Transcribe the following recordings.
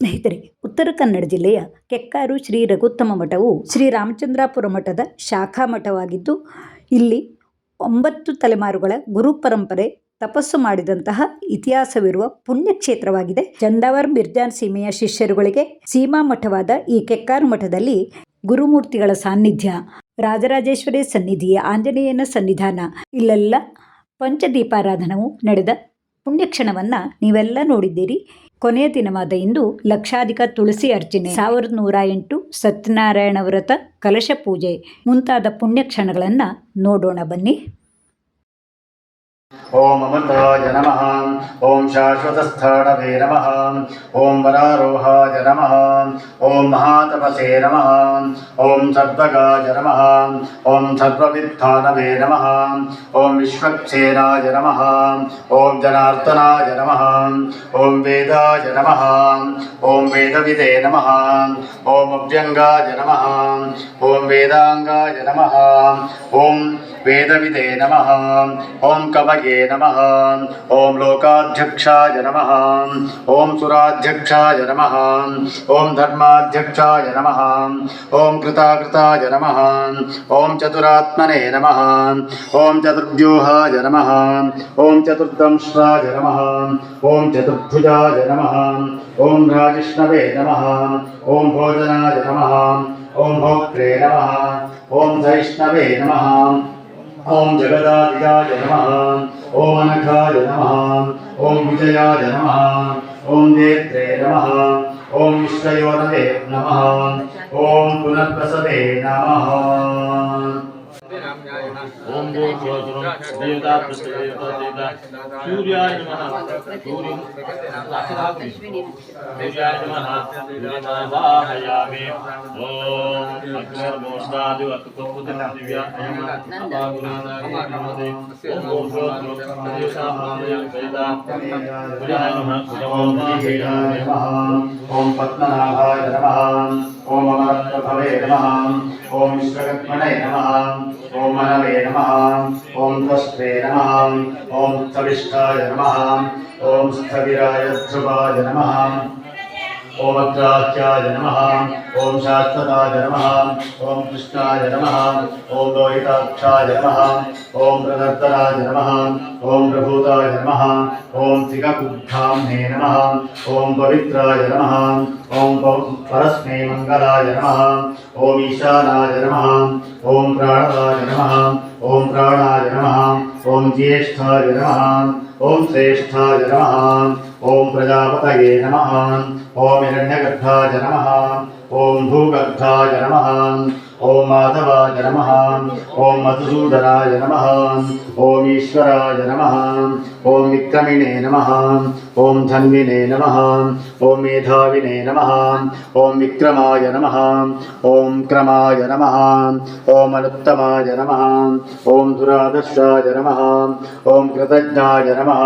ಸ್ನೇಹಿತರೆ, ಉತ್ತರ ಕನ್ನಡ ಜಿಲ್ಲೆಯ ಕೆಕ್ಕಾರು ಶ್ರೀ ರಘುತ್ತಮ ಮಠವು ಶ್ರೀ ರಾಮಚಂದ್ರಾಪುರ ಮಠದ ಶಾಖಾ ಮಠವಾಗಿದ್ದು, ಇಲ್ಲಿ ಒಂಬತ್ತು ತಲೆಮಾರುಗಳ ಗುರು ಪರಂಪರೆ ತಪಸ್ಸು ಮಾಡಿದಂತಹ ಇತಿಹಾಸವಿರುವ ಪುಣ್ಯಕ್ಷೇತ್ರವಾಗಿದೆ. ಚಂದಾವರ್ ಮಿರ್ಜಾನ್ ಸೀಮೆಯ ಶಿಷ್ಯರುಗಳಿಗೆ ಸೀಮಾ ಮಠವಾದ ಈ ಕೆಕ್ಕಾರು ಮಠದಲ್ಲಿ ಗುರುಮೂರ್ತಿಗಳ ಸಾನ್ನಿಧ್ಯ, ರಾಜರಾಜೇಶ್ವರಿ ಸನ್ನಿಧಿಯ ಆಂಜನೇಯನ ಸನ್ನಿಧಾನ, ಇಲ್ಲೆಲ್ಲ ಪಂಚದೀಪಾರಾಧನವು ನಡೆದ ಪುಣ್ಯಕ್ಷಣವನ್ನು ನೀವೆಲ್ಲ ನೋಡಿದ್ದೀರಿ. ಕೊನೆಯ ದಿನವಾದ ಇಂದು ಲಕ್ಷಾಧಿಕ ತುಳಸಿ ಅರ್ಚನೆ. ಸಾವಿರದ ನೂರ ಎಂಟು ಸತ್ಯನಾರಾಯಣ ವ್ರತ, ಕಲಶ ಪೂಜೆ ಮುಂತಾದ ಪುಣ್ಯಕ್ಷಣಗಳನ್ನು ನೋಡೋಣ ಬನ್ನಿ. ॐ अमृताय नमः ॐ शाश्वतस्थाणवे नमः ॐ वरारोहाय नमः ॐ महातपसे नमः ॐ सर्वगाय नमः ॐ सर्वविद्धानवे नमः ॐ विश्वक्सेनाय नमः ॐ जनार्दनाय नमः ॐ वेदाय नमः ॐ वेदविदे नमः ॐ अभ्यङ्गाय नमः ॐ वेदाङ्गाय नमः ॐ वेदविदे नमः ॐ कवये नमः ॐ लोकाध्यक्षाय नमः ॐ सुराध्यक्षाय नमः ॐ धर्माध्यक्षाय नमः ॐ कृताकृताय नमः ॐ चतुरात्मने नमः ॐ चतुर्व्यूहाय नमः ॐ चतुर्दंश्राय नमः ॐ चतुर्भुजाय नमः ॐ राजिष्णवे नमः ॐ भोजनाय नमः ॐ भोक्त्रे नमः ॐ वैष्णवे नमः ॐ जगदादिजाय नमः ॐ अनघाय नमः ॐ विजयाय नमः ॐ नेत्रे नमः ॐ विश्वयोनवे नमः ॐ पुनर्प्रसवे नमः ओम भूर्भुवः देवता प्रत्येवता देवता सूर्याय नमः। सूर्यं सूर्याय नमः। वाहयामि ॐ अग्निर्मोष्टादि अतुकुपुदिना दिव्या अयम्। अपागुणादाय नमः ओम भूर्भुवः देवता महामया वेदा सूर्याय नमः। ॐ सूर्यं नमः। ॐ पद्मनाभाय नमः। ఓం అమరత్వే నమ ఓం విశ్వకత్మనే నమ ఓం మనవే నమ ఓం త్వష్టే నమ ఓం త్వవిష్టాయ నమ ఓం స్థవిరాయ ధ్రువాయ నమ ఓం అగ్రాహ్యాయ నమ ఓం శాశ్వతాయ నమ ఓం కృష్ణాయ నమ ఓం లోహితాక్షాయ నమ ఓం ప్రదర్తనాయ నమ ఓం ప్రభూతాయ నమ ఓం త్రిగబుద్ధాంహే నమ ఓం పవిత్రాయ నమ ॐ परस्मे मङ्गलाय नमः। ॐ ईशानाय नमः। ॐ प्राणदाय नमः। ॐ प्राणाय नमः। ॐ ज्येष्ठाय नमः। ॐ श्रेष्ठाय नमः। ॐ प्रजापतये नमः। ॐ हिरण्यगर्भाय नमः। ॐ भूगर्भाय नमः। ॐ माधवाय नमः ॐ मधुसूदनाय नमः ॐ ईश्वराय नमः ॐ विक्रमिणे नमः ॐ धन्विने नमः ॐ मेधाविने नमः ॐ विक्रमाय नमः ॐ क्रमाय नमः ॐ अनुत्तमाय नमः ॐ दुरादर्शाय नमः ॐ कृतज्ञाय नमः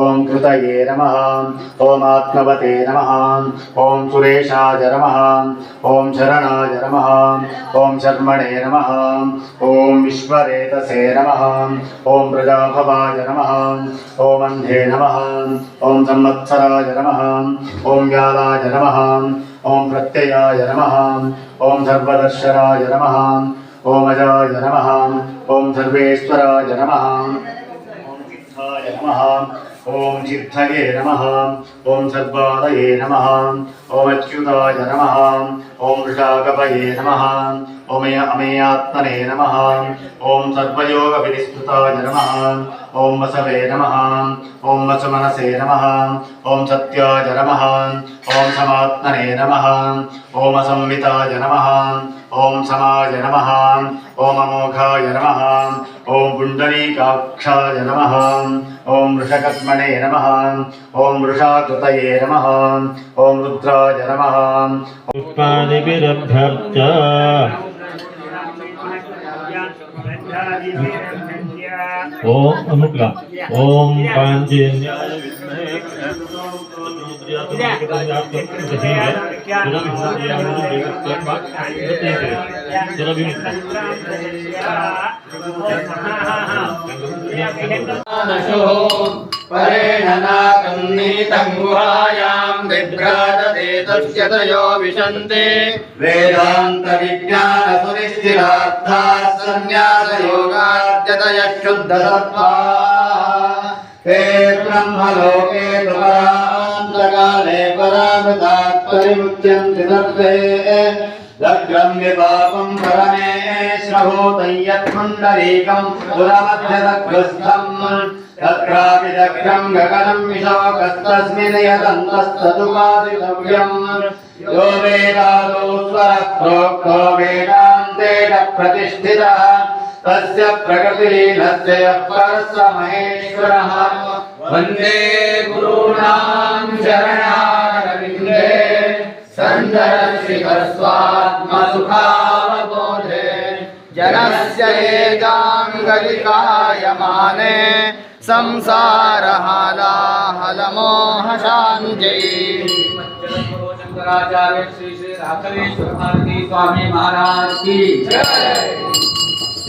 ॐ कृतये नमः ॐ आत्मवते नमः ॐ सुरेशाय नमः ॐ शरणाय नमः ॐ शर्मणे नमः ॐ विश्वरेतसे नमः ॐ प्रजाभवाय नमः ॐ अन्धे नमः ॐ संवत्सराय नमः ॐ व्यालाय नमः ॐ प्रत्ययाय नमः ॐ सर्वदर्शनाय नमः ॐ अजाय नमः ॐ सर्वेश्वराय नमः ॐ सिद्धाय नमः ఓం సిద్ధయే నమ. ఓం సద్వాదయే నమ. ఓం అచ్యుతాయ నమ. ఓం వృషాకపయే నమ. ఓమయ అమేయాత్మనే నమ. ఓం సర్వయోగ వినిస్మృతాయ నమ. ॐ वसवे नमः ॐ वसुमनसे नमः ॐ सत्याय नमः ॐ समात्मने नमः ॐ असंविताय नमः ॐ समाय नमः ॐ अमोघाय नमः ॐ पुण्डरीकाक्षाय नमः ॐ वृषकर्मणे नमः ॐ वृषाकृतये नमः ॐ रुद्राय नमः पुष्पादिभिरभ्यर्च ओम अमुकला ओम पांचेन्द्राय विद्महे परेण नाकन्नीतं गुहायां बिभ्राजते तस्य तयो विशन्ते वेदान्तविज्ञानसुनिश्चितार्थाः सन्न्यासयोगाद्यतयः शुद्धसत्त्वाः हे ब्रह्मलोके प्रपरान्तकाले परामृतात् परिमुच्यन्ति सर्वे दग्रं विपापं परमेश्वभूतं यत्पुण्डरीकं पुरमध्यदग्रस्थम् तत्रापि दग्रं गगनं विशोकस्तस्मिन् यदन्तस्तदुपादितव्यम् यो वेदादो स्वरः प्रोक्तो वेदान्तेन प्रतिष्ठितः तस्य प्रकृतिलीनस्य यः परः स महेश्वरः वंदे गुरूणां शरणारविन्दे सन्दर्शिखस्वात्मसुखावबोधे जनस्य एकाङ्गलिकायमाने संसारहालाहलमोहशान्त्यै शंकराचार्य श्री श्री राघवेश्वर भारती स्वामी महाराज की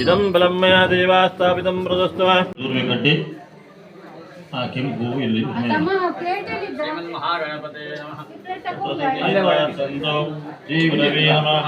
ಇದಂ ಬಲಂ ಮಯ ದೇವಾಸ್ಥಾಪಿತಂ ಪ್ರದಸ್ತವ ಕಟ್ಟಿ ಆ ಕೆಂಪು ಇಲ್ಲಿ ಜೀವನವೇ ನಮಃ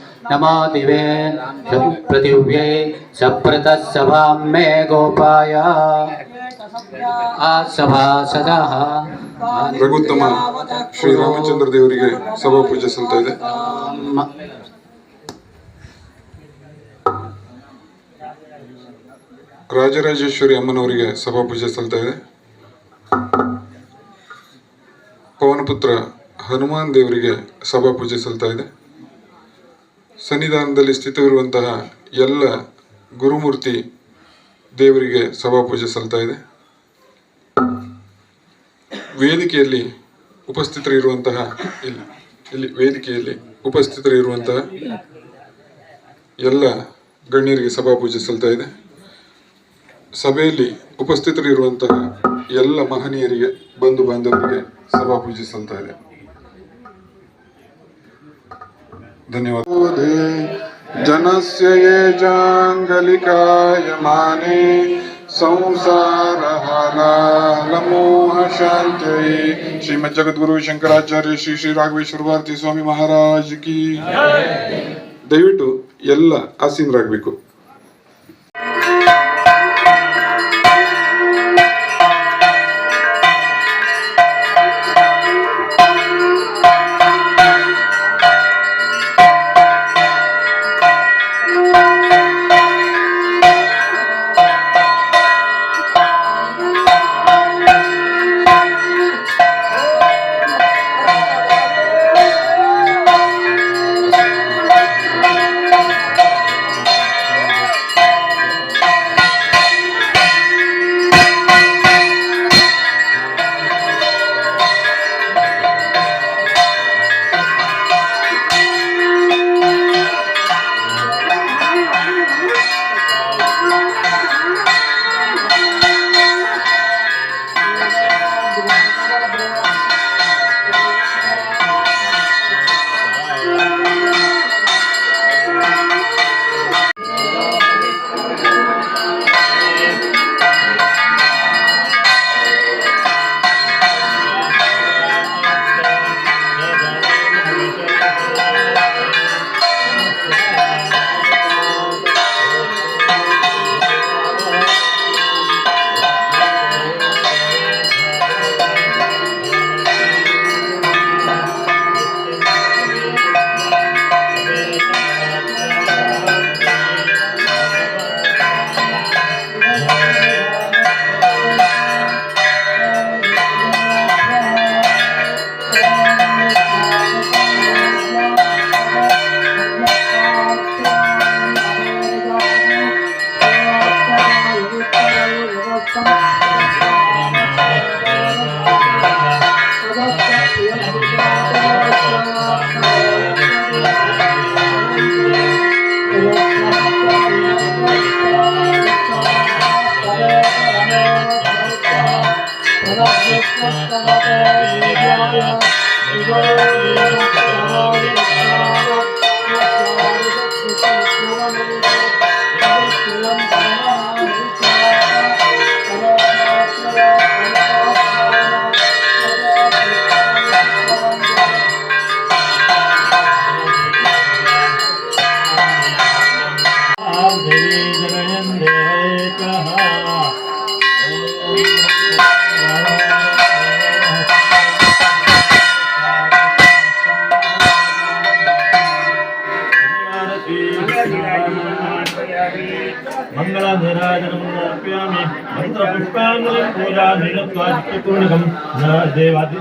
नमो दिवे पृथिव्यै सप्रतः सभां मे गोपाय आसभासदः ರಘುತ್ತಮ ಶ್ರೀರಾಮಚಂದ್ರ ದೇವರಿಗೆ ಸಭಾ ಪೂಜೆ ಸಲ್ತಾ ಇದೆ ರಾಜರಾಜೇಶ್ವರಿ ಅಮ್ಮನವರಿಗೆ ಸಭಾ ಪೂಜೆ ಸಲ್ತಾ ಇದೆ ಪವನಪುತ್ರ ಹನುಮಾನ್ ದೇವರಿಗೆ ಸಭಾ ಪೂಜೆ ಸಲ್ತಾ ಇದೆ ಸನ್ನಿಧಾನದಲ್ಲಿ ಸ್ಥಿತವಿರುವಂತಹ ಎಲ್ಲ ಗುರುಮೂರ್ತಿ ದೇವರಿಗೆ ಸಭಾ ಪೂಜೆ ಸಲ್ತಾ ಇದೆ. ವೇದಿಕೆಯಲ್ಲಿ ಉಪಸ್ಥಿತರಿರುವಂತಹ, ಇಲ್ಲಿ ಇಲ್ಲಿ ವೇದಿಕೆಯಲ್ಲಿ ಉಪಸ್ಥಿತರಿರುವಂತಹ ಎಲ್ಲ ಗಣ್ಯರಿಗೆ ಸಭಾ ಪೂಜೆ ಸಲ್ತಾ ಇದೆ. ಸಭೆಯಲ್ಲಿ ಉಪಸ್ಥಿತರಿರುವಂತಹ ಎಲ್ಲ ಮಹನೀಯರಿಗೆ, ಬಂಧು ಬಾಂಧವರಿಗೆ ಸಭಾ ಪೂಜೆ ಸಲ್ತಾ ಇದೆ. ಧನ್ಯವಾದ. धन्यवाद ಸಂಸಾರ ये जाङ्गलिकायमाने ಶ್ರೀಮ ಜಗದ್ಗುರು ಶಂಕರಾಚಾರ್ಯ ಶ್ರೀ ಶ್ರೀ ರಾಘವೇಶ್ವರ ಭಾರತಿ ಸ್ವಾಮಿ ಮಹಾರಾಜ್ ಕಿ. ದಯವಿಟ್ಟು ಎಲ್ಲ ಆಸೀನರಾಗಬೇಕು. Thank you. समर्पयामि मन्त्रपुष्पाञ्जलिं पूजां नीलत्वादित्यपूर्णकं न देवादि